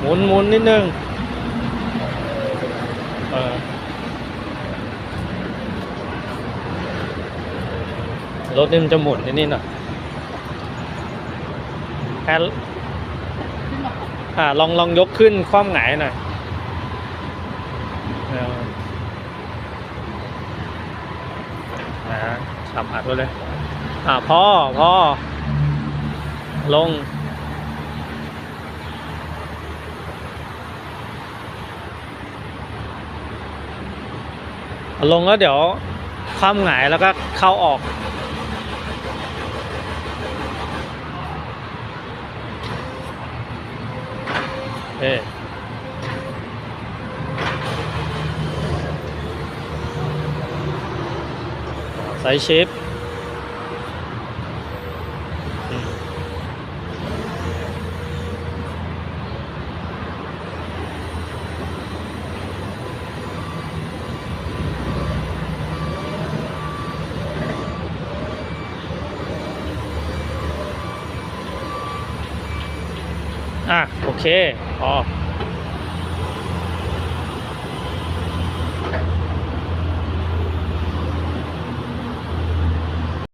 หมุนหมุนนิดนึงเออรถนี่มันจะหมุนนิดนิดหน่อยแค่อ่าลองลองยกขึ้นคว่ำหงายหน่อยนะสัมผัสไว้เลย อ่าพ่อพ่อลง ลงแล้วเดี๋ยวคว่ำหงายแล้วก็เข้าออก เอ๊ใส่ชิป อะโอเคพอ